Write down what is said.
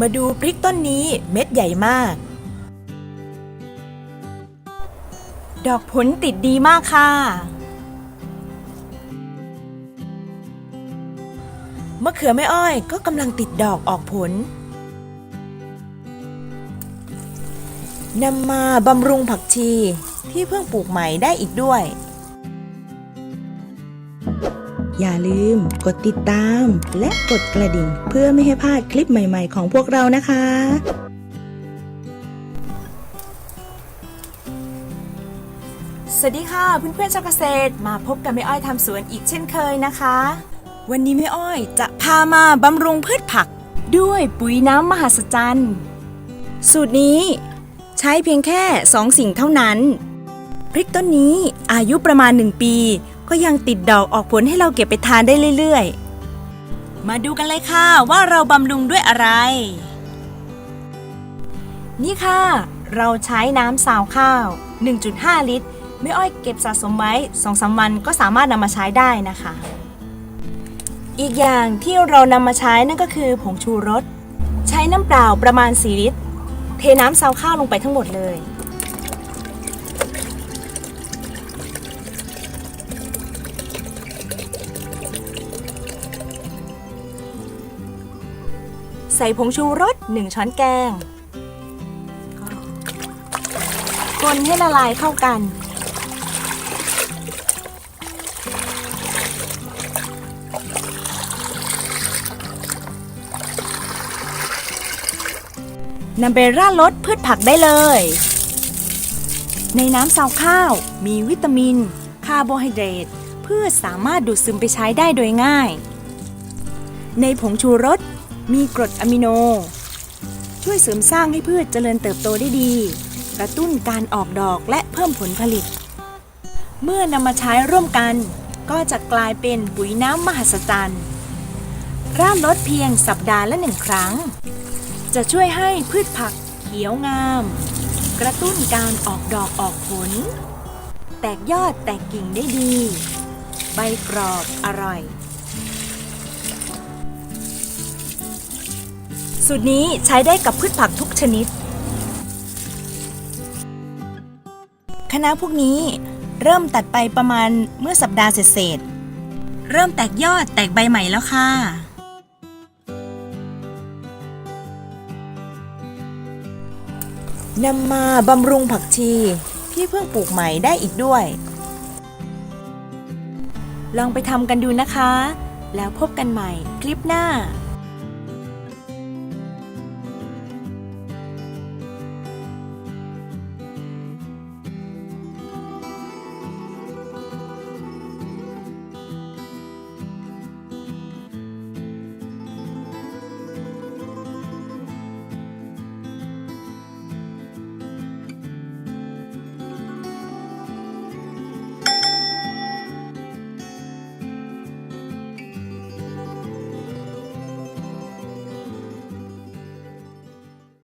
มาดูพริกต้นนี้เม็ดใหญ่มาก ดอกผลติดดีมากค่ะ มะเขือแม่อ้อยก็กำลังติดดอกออกผลนำมาบำรุงผักชีที่เพิ่งปลูกใหม่ได้อีกด้วย อย่าลืมกดติดตาม และกดกระดิ่ง เพื่อไม่ให้พลาดคลิปใหม่ ๆ ของพวกเรานะคะ สวัสดีค่ะเพื่อนๆชาวเกษตรมาพบกับแม่อ้อยทำสวนอีกเช่นเคยนะคะ วันนี้แม่อ้อยจะพามาบำรุงพืชผัก ด้วยปุ๋ยน้ำมหัศจรรย์สูตรนี้ ใช้เพียงแค่ 2 สิ่งเท่านั้น พริกต้นนี้อายุประมาณ 1 ปี ก็ยังติดดอกออกผลให้เราเก็บไปทานได้เรื่อยๆ มาดูกันเลยค่ะว่าเราบำรุงด้วยอะไร นี่ค่ะ เราใช้น้ำสาวข้าว 1.5 ลิตร ไม่อ้อยเก็บสะสมไว้2-3วันก็สามารถนำมาใช้ได้นะคะ อีกอย่างที่เรานำมาใช้นั่นก็คือผงชูรส ใช้น้ำเปล่าประมาณ 4 ลิตร เทน้ำซาวข้าวลงไปทั้งหมดเลย ใส่ผงชูรส 1 ช้อนแกงคนให้ละลายเข้ากัน นำไปราดรสพืชผักได้เลย ในน้ำซาวข้าว มีวิตามิน คาร์โบไฮเดรตเพืชสามารถดูดซึมไปใช้ได้โดยง่าย ในผงชูรส มีกรดอะมิโน ช่วยเสริมสร้างให้พืชเจริญเติบโตได้ดี กระตุ้นการออกดอกและเพิ่มผลผลิต เมื่อนำมาใช้ร่วมกัน ก็จะกลายเป็นปุ๋ยน้ำมหัศจรรย์ราดลดเพียงสัปดาห์ละหนึ่งครั้ง จะช่วยให้พืชผักเขียวงาม กระตุ้นการออกดอกออกผล แตกยอดแตกกิ่งได้ดี ใบกรอบอร่อย สูตรนี้ใช้ได้กับพืชผักทุกชนิดคณะพวกนี้เริ่มตัดไปประมาณเมื่อสัปดาห์เศษเริ่มแตกยอดแตกใบใหม่แล้วค่ะ นำมาบำรุงผักชีที่เพิ่งปลูกใหม่ได้อีกด้วย ลองไปทำกันดูนะคะ แล้วพบกันใหม่คลิปหน้า